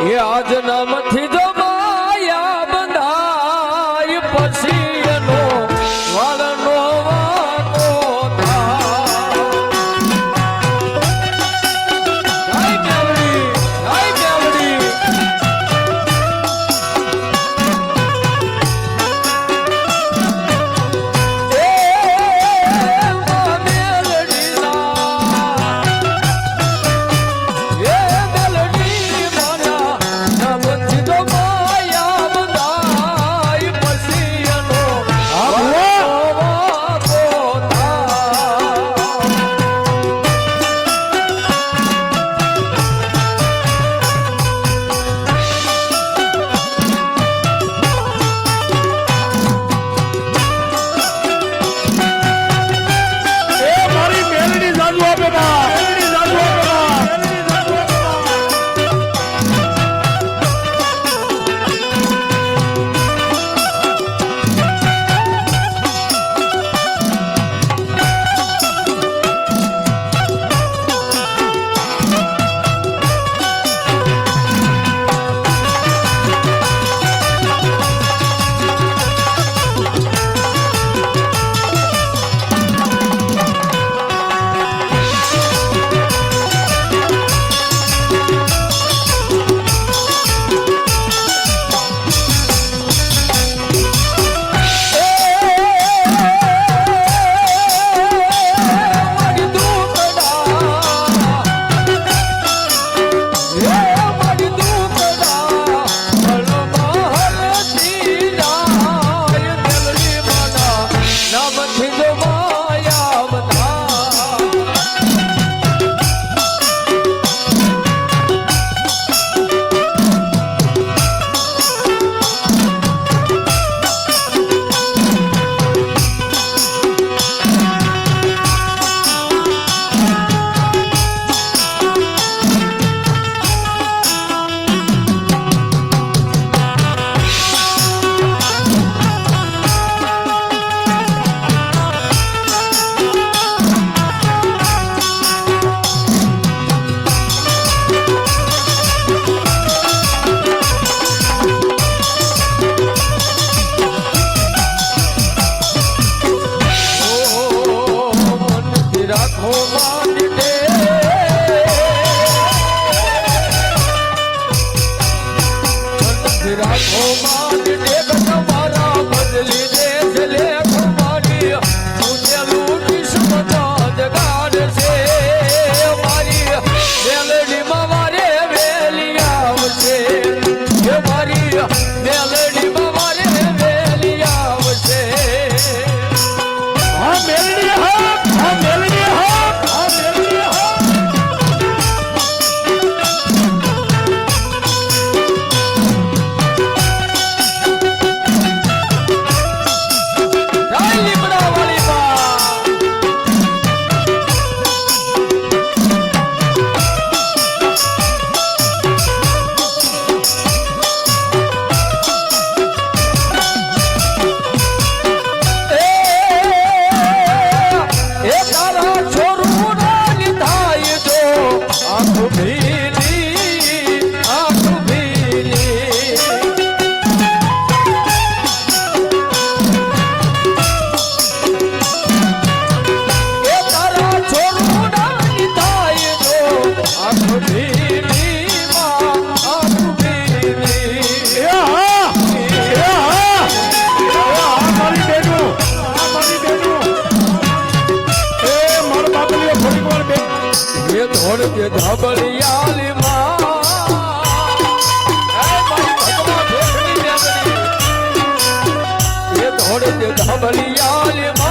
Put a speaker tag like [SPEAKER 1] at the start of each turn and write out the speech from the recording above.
[SPEAKER 1] એ આજ નામથી જો 着。ગબડિયાલી માં
[SPEAKER 2] એ
[SPEAKER 1] ધોળે ગબડિયાલી માં